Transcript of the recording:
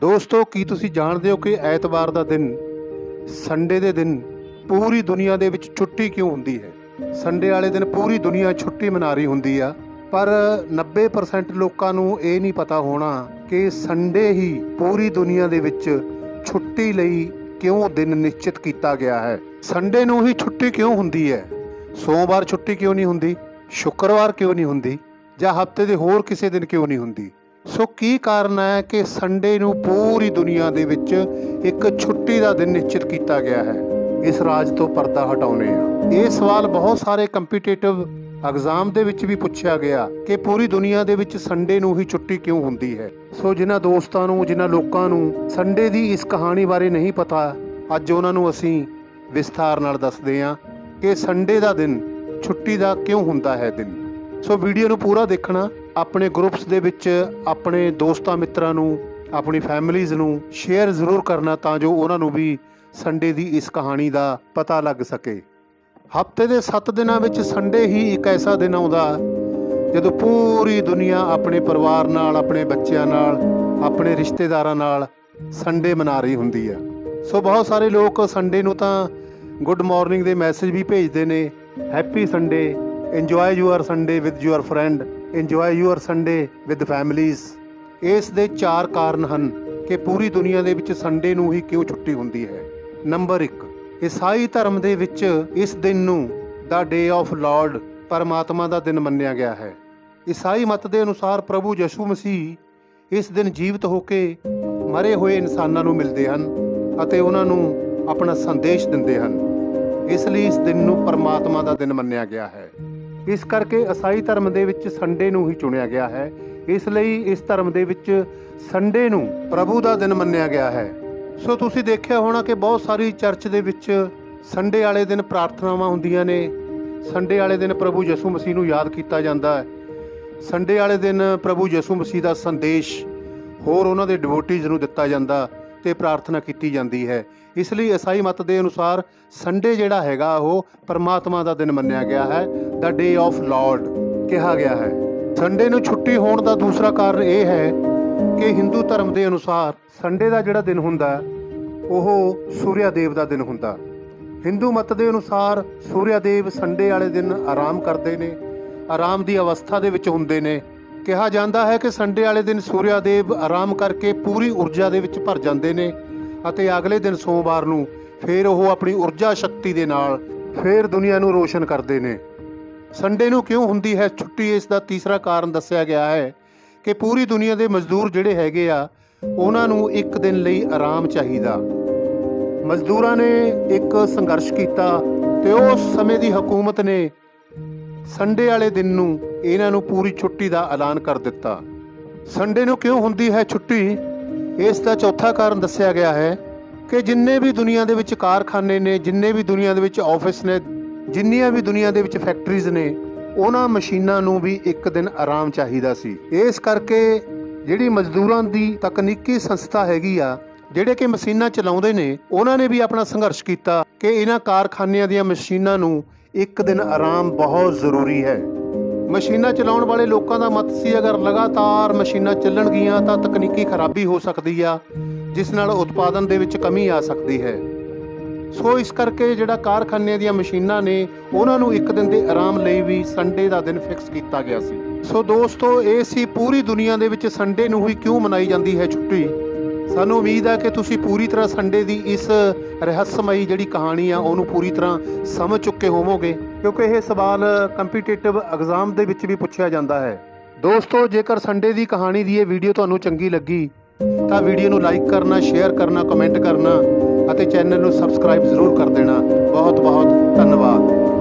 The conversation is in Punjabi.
ਦੋਸਤੋ, ਕੀ ਤੁਸੀਂ ਜਾਣਦੇ ਹੋ ਕਿ ਐਤਵਾਰ ਦਾ ਦਿਨ, ਸੰਡੇ ਦੇ ਦਿਨ ਪੂਰੀ ਦੁਨੀਆ ਦੇ ਵਿੱਚ ਛੁੱਟੀ ਕਿਉਂ ਹੁੰਦੀ ਹੈ? ਸੰਡੇ ਵਾਲੇ ਦਿਨ ਪੂਰੀ ਦੁਨੀਆ ਛੁੱਟੀ ਮਨਾ ਰਹੀ ਹੁੰਦੀ ਆ, ਪਰ 90% ਲੋਕਾਂ ਨੂੰ ਇਹ ਨਹੀਂ ਪਤਾ ਹੋਣਾ ਕਿ ਸੰਡੇ ਹੀ ਪੂਰੀ ਦੁਨੀਆ ਦੇ ਵਿੱਚ ਛੁੱਟੀ ਲਈ ਕਿਉਂ ਦਿਨ ਨਿਸ਼ਚਿਤ ਕੀਤਾ ਗਿਆ ਹੈ। ਸੰਡੇ ਨੂੰ ਹੀ ਛੁੱਟੀ ਕਿਉਂ ਹੁੰਦੀ ਹੈ? ਸੋਮਵਾਰ ਛੁੱਟੀ ਕਿਉਂ ਨਹੀਂ ਹੁੰਦੀ? ਸ਼ੁੱਕਰਵਾਰ ਕਿਉਂ ਨਹੀਂ ਹੁੰਦੀ? ਜਾਂ ਹਫ਼ਤੇ ਦੇ ਹੋਰ ਕਿਸੇ ਦਿਨ ਕਿਉਂ ਨਹੀਂ ਹੁੰਦੀ? ਸੋ ਕੀ ਕਾਰਨ ਹੈ ਕਿ ਸੰਡੇ ਨੂੰ ਪੂਰੀ ਦੁਨੀਆ ਦੇ ਵਿੱਚ ਇੱਕ ਛੁੱਟੀ ਦਾ ਦਿਨ ਨਿਸ਼ਚਿਤ ਕੀਤਾ ਗਿਆ ਹੈ? ਇਸ ਰਾਜ ਤੋਂ ਪਰਦਾ ਹਟਾਉਣੇ ਆ ਇਹ ਸਵਾਲ ਬਹੁਤ ਸਾਰੇ ਕੰਪੀਟੀਟਿਵ ਐਗਜ਼ਾਮ ਦੇ ਵਿੱਚ ਵੀ ਪੁੱਛਿਆ ਗਿਆ ਕਿ ਪੂਰੀ ਦੁਨੀਆ ਦੇ ਵਿੱਚ ਸੰਡੇ ਨੂੰ ਹੀ ਛੁੱਟੀ ਕਿਉਂ ਹੁੰਦੀ ਹੈ? ਸੋ ਜਿਨ੍ਹਾਂ ਦੋਸਤਾਂ ਨੂੰ, ਜਿਨ੍ਹਾਂ ਲੋਕਾਂ ਨੂੰ ਸੰਡੇ ਦੀ ਇਸ ਕਹਾਣੀ ਬਾਰੇ ਨਹੀਂ ਪਤਾ, ਅੱਜ ਉਹਨਾਂ ਨੂੰ ਅਸੀਂ ਵਿਸਥਾਰ ਨਾਲ ਦੱਸਦੇ ਹਾਂ ਕਿ ਸੰਡੇ ਦਾ ਦਿਨ ਛੁੱਟੀ ਦਾ ਕਿਉਂ ਹੁੰਦਾ ਹੈ ਦਿਨ? ਸੋ ਵੀਡੀਓ ਨੂੰ ਪੂਰਾ ਦੇਖਣਾ, ਆਪਣੇ ਗਰੁੱਪਸ ਦੇ ਵਿੱਚ ਆਪਣੇ ਦੋਸਤਾਂ ਮਿੱਤਰਾਂ ਨੂੰ, ਆਪਣੀ ਫੈਮਿਲੀਜ਼ ਨੂੰ ਸ਼ੇਅਰ ਜ਼ਰੂਰ ਕਰਨਾ ਤਾਂ ਜੋ ਉਹਨਾਂ ਨੂੰ ਵੀ ਸੰਡੇ ਦੀ ਇਸ ਕਹਾਣੀ ਦਾ ਪਤਾ ਲੱਗ ਸਕੇ। ਹਫ਼ਤੇ ਦੇ 7 ਦਿਨਾਂ ਵਿੱਚ ਸੰਡੇ ਹੀ ਇੱਕ ਐਸਾ ਦਿਨ ਆਉਂਦਾ, ਜਦੋਂ ਪੂਰੀ ਦੁਨੀਆ ਆਪਣੇ ਪਰਿਵਾਰ ਨਾਲ, ਆਪਣੇ ਬੱਚਿਆਂ ਨਾਲ, ਆਪਣੇ ਰਿਸ਼ਤੇਦਾਰਾਂ ਨਾਲ ਸੰਡੇ ਮਨਾ ਰਹੀ ਹੁੰਦੀ ਆ ਸੋ ਬਹੁਤ ਸਾਰੇ ਲੋਕ ਸੰਡੇ ਨੂੰ ਤਾਂ ਗੁੱਡ ਮਾਰਨਿੰਗ ਦੇ ਮੈਸੇਜ ਵੀ ਭੇਜਦੇ ਨੇ happy Sunday enjoy your Sunday with your friend enjoy your Sunday with families ਇਸ ਦੇ ਚਾਰ ਕਾਰਨ ਹਨ ਕਿ ਪੂਰੀ ਦੁਨੀਆ ਦੇ ਵਿੱਚ ਸੰਡੇ ਨੂੰ ਹੀ ਕਿਉਂ ਛੁੱਟੀ ਹੁੰਦੀ ਹੈ। ਨੰਬਰ 1 ਈਸਾਈ ਧਰਮ ਦੇ ਵਿੱਚ ਇਸ ਦਿਨ ਨੂੰ ਦਾ ਡੇ ਆਫ ਲਾਰਡ ਪਰਮਾਤਮਾ ਦਾ ਦਿਨ ਮੰਨਿਆ ਗਿਆ ਹੈ। ਈਸਾਈ ਮਤ ਦੇ ਅਨੁਸਾਰ ਪ੍ਰਭੂ ਯਸ਼ੂ ਮਸੀਹ ਇਸ ਦਿਨ ਜੀਵਤ ਹੋ ਕੇ ਮਰੇ ਹੋਏ ਇਨਸਾਨਾਂ ਨੂੰ ਮਿਲਦੇ ਹਨ ਅਤੇ ਉਹਨਾਂ ਨੂੰ ਆਪਣਾ ਸੰਦੇਸ਼ ਦਿੰਦੇ ਹਨ। ਇਸ ਲਈ ਇਸ ਦਿਨ ਨੂੰ ਪਰਮਾਤਮਾ ਦਾ ਦਿਨ ਮੰਨਿਆ ਗਿਆ ਹੈ। ਇਸ ਕਰਕੇ ਈਸਾਈ ਧਰਮ ਦੇ ਵਿੱਚ ਸੰਡੇ ਨੂੰ ਹੀ ਚੁਣਿਆ ਗਿਆ ਹੈ। ਇਸ ਲਈ ਇਸ ਧਰਮ ਦੇ ਵਿੱਚ ਸੰਡੇ ਨੂੰ ਪ੍ਰਭੂ ਦਾ ਦਿਨ ਮੰਨਿਆ ਗਿਆ ਹੈ। ਸੋ ਤੁਸੀਂ ਦੇਖਿਆ ਹੋਣਾ ਕਿ ਬਹੁਤ ਸਾਰੀ ਚਰਚ ਦੇ ਵਿੱਚ ਸੰਡੇ ਵਾਲੇ ਦਿਨ ਪ੍ਰਾਰਥਨਾਵਾਂ ਹੁੰਦੀਆਂ ਨੇ। ਸੰਡੇ ਵਾਲੇ ਦਿਨ ਪ੍ਰਭੂ ਯਿਸੂ ਮਸੀਹ ਨੂੰ ਯਾਦ ਕੀਤਾ ਜਾਂਦਾ ਹੈ। ਸੰਡੇ ਵਾਲੇ ਦਿਨ ਪ੍ਰਭੂ ਯਿਸੂ ਮਸੀਹ ਦਾ ਸੰਦੇਸ਼ ਹੋਰ ਉਹਨਾਂ ਦੇ ਡਿਵੋਟੀਜ਼ ਨੂੰ ਦਿੱਤਾ ਜਾਂਦਾ। ਤੇ ਪ੍ਰਾਰਥਨਾ ਕੀਤੀ ਜਾਂਦੀ ਹੈ। ਇਸ ਲਈ ਈਸਾਈ ਮਤ ਦੇ ਅਨੁਸਾਰ ਸੰਡੇ ਜਿਹੜਾ ਹੈਗਾ ਉਹ ਪਰਮਾਤਮਾ ਦਾ ਦਿਨ ਮੰਨਿਆ ਗਿਆ ਹੈ ਦਾ ਡੇ ਆਫ ਲਾਰਡ ਕਿਹਾ ਗਿਆ ਹੈ। ਸੰਡੇ ਨੂੰ ਛੁੱਟੀ ਹੋਣ ਦਾ ਦੂਸਰਾ ਕਾਰਨ ਇਹ ਹੈ ਕਿ ਹਿੰਦੂ ਧਰਮ ਦੇ ਅਨੁਸਾਰ ਸੰਡੇ ਦਾ ਜਿਹੜਾ ਦਿਨ ਹੁੰਦਾ, ਉਹ ਸੂਰਿਆ ਦੇਵ ਦਾ ਦਿਨ ਹੁੰਦਾ। ਹਿੰਦੂ ਮਤ ਦੇ ਅਨੁਸਾਰ ਸੂਰਿਆ ਦੇਵ ਸੰਡੇ ਵਾਲੇ ਦਿਨ ਆਰਾਮ ਕਰਦੇ ਨੇ, ਆਰਾਮ ਦੀ ਅਵਸਥਾ ਦੇ ਵਿੱਚ ਹੁੰਦੇ ਨੇ ਕਿਹਾ ਜਾਂਦਾ ਹੈ ਕਿ ਸੰਡੇ ਵਾਲੇ ਦਿਨ ਸੂਰਿਆ ਦੇਵ ਆਰਾਮ ਕਰਕੇ ਪੂਰੀ ਊਰਜਾ ਦੇ ਵਿੱਚ ਭਰ ਜਾਂਦੇ ਨੇ ਅਤੇ ਅਗਲੇ ਦਿਨ ਸੋਮਵਾਰ ਨੂੰ ਫਿਰ ਉਹ ਆਪਣੀ ਊਰਜਾ ਸ਼ਕਤੀ ਦੇ ਨਾਲ ਫਿਰ ਦੁਨੀਆ ਨੂੰ ਰੋਸ਼ਨ ਕਰਦੇ ਨੇ। ਸੰਡੇ ਨੂੰ ਕਿਉਂ ਹੁੰਦੀ ਹੈ ਛੁੱਟੀ? ਇਸ ਦਾ ਤੀਸਰਾ ਕਾਰਨ ਦੱਸਿਆ ਗਿਆ ਹੈ ਕਿ ਪੂਰੀ ਦੁਨੀਆ ਦੇ ਮਜ਼ਦੂਰ ਜਿਹੜੇ ਹੈਗੇ ਆ, ਉਹਨਾਂ ਨੂੰ ਇੱਕ ਦਿਨ ਲਈ ਆਰਾਮ ਚਾਹੀਦਾ। ਮਜ਼ਦੂਰਾਂ ਨੇ ਇੱਕ ਸੰਘਰਸ਼ ਕੀਤਾ ਤੇ ਉਸ ਸਮੇਂ ਦੀ ਹਕੂਮਤ ਨੇ ਸੰਡੇ ਵਾਲੇ ਦਿਨ ਨੂੰ ਇਹਨਾਂ ਨੂੰ ਪੂਰੀ ਛੁੱਟੀ ਦਾ ਐਲਾਨ ਕਰ ਦਿੱਤਾ। ਸੰਡੇ ਨੂੰ ਕਿਉਂ ਹੁੰਦੀ ਹੈ ਛੁੱਟੀ? ਇਸ ਦਾ ਚੌਥਾ ਕਾਰਨ ਦੱਸਿਆ ਗਿਆ ਹੈ ਕਿ ਜਿੰਨੇ ਵੀ ਦੁਨੀਆ ਦੇ ਵਿੱਚ ਕਾਰਖਾਨੇ ਨੇ, ਜਿੰਨੇ ਵੀ ਦੁਨੀਆ ਦੇ ਵਿੱਚ ਆਫਿਸ ਨੇ, ਜਿੰਨੀਆਂ ਵੀ ਦੁਨੀਆ ਦੇ ਵਿੱਚ ਫੈਕਟਰੀਜ਼ ਨੇ, ਉਹਨਾਂ ਮਸ਼ੀਨਾਂ ਨੂੰ ਵੀ ਇੱਕ ਦਿਨ ਆਰਾਮ ਚਾਹੀਦਾ ਸੀ। ਇਸ ਕਰਕੇ ਜਿਹੜੀ ਮਜ਼ਦੂਰਾਂ ਦੀ ਤਕਨੀਕੀ ਸੰਸਥਾ ਹੈਗੀ ਆ, ਜਿਹੜੇ ਕਿ ਮਸ਼ੀਨਾਂ ਚਲਾਉਂਦੇ ਨੇ, ਉਹਨਾਂ ਨੇ ਵੀ ਆਪਣਾ ਸੰਘਰਸ਼ ਕੀਤਾ ਕਿ ਇਹਨਾਂ ਕਾਰਖਾਨਿਆਂ ਦੀਆਂ ਮਸ਼ੀਨਾਂ ਨੂੰ ਇੱਕ ਦਿਨ ਆਰਾਮ ਬਹੁਤ ਜ਼ਰੂਰੀ ਹੈ। ਮਸ਼ੀਨਾਂ ਚਲਾਉਣ ਵਾਲੇ ਲੋਕਾਂ ਦਾ ਮਤ ਸੀ, ਅਗਰ ਲਗਾਤਾਰ ਮਸ਼ੀਨਾਂ ਚੱਲਣਗੀਆਂ ਤਾਂ ਤਕਨੀਕੀ ਖਰਾਬੀ ਹੋ ਸਕਦੀ ਆ, ਜਿਸ ਨਾਲ ਉਤਪਾਦਨ ਦੇ ਵਿੱਚ ਕਮੀ ਆ ਸਕਦੀ ਹੈ। ਸੋ ਇਸ ਕਰਕੇ ਜਿਹੜਾ ਕਾਰਖਾਨੇ ਦੀਆਂ ਮਸ਼ੀਨਾਂ ਨੇ, ਉਹਨਾਂ ਨੂੰ ਇੱਕ ਦਿਨ ਦੇ ਆਰਾਮ ਲਈ ਵੀ ਸੰਡੇ ਦਾ ਦਿਨ ਫਿਕਸ ਕੀਤਾ ਗਿਆ ਸੀ। ਸੋ ਦੋਸਤੋ, ਇਹ ਸੀ ਪੂਰੀ ਦੁਨੀਆ ਦੇ ਵਿੱਚ ਸੰਡੇ ਨੂੰ ਹੀ ਕਿਉਂ ਮਨਾਈ ਜਾਂਦੀ ਹੈ ਛੁੱਟੀ? ਸਾਨੂੰ ਉਮੀਦ ਹੈ ਕਿ ਤੁਸੀਂ ਪੂਰੀ ਤਰ੍ਹਾਂ ਸੰਡੇ ਦੀ ਇਸ ਰਹੱਸਮਈ ਜਿਹੜੀ ਕਹਾਣੀ ਆ, ਉਹਨੂੰ ਪੂਰੀ ਤਰ੍ਹਾਂ ਸਮਝ ਚੁੱਕੇ ਹੋਵੋਗੇ। ਕਿਉਂਕਿ ਇਹ ਸਵਾਲ ਕੰਪੀਟੀਟਿਵ ਐਗਜ਼ਾਮ ਦੇ ਵਿੱਚ ਵੀ ਪੁੱਛਿਆ ਜਾਂਦਾ ਹੈ। ਦੋਸਤੋ, ਜੇਕਰ ਸੰਡੇ ਦੀ ਕਹਾਣੀ ਦੀ ਇਹ ਵੀਡੀਓ ਤੁਹਾਨੂੰ ਚੰਗੀ ਲੱਗੀ, ਤਾਂ ਵੀਡੀਓ ਨੂੰ ਲਾਈਕ ਕਰਨਾ, ਸ਼ੇਅਰ ਕਰਨਾ, ਕਮੈਂਟ ਕਰਨਾ ਅਤੇ ਚੈਨਲ ਨੂੰ ਸਬਸਕ੍ਰਾਈਬ ਜ਼ਰੂਰ ਕਰ ਦੇਣਾ। ਬਹੁਤ ਬਹੁਤ ਧੰਨਵਾਦ।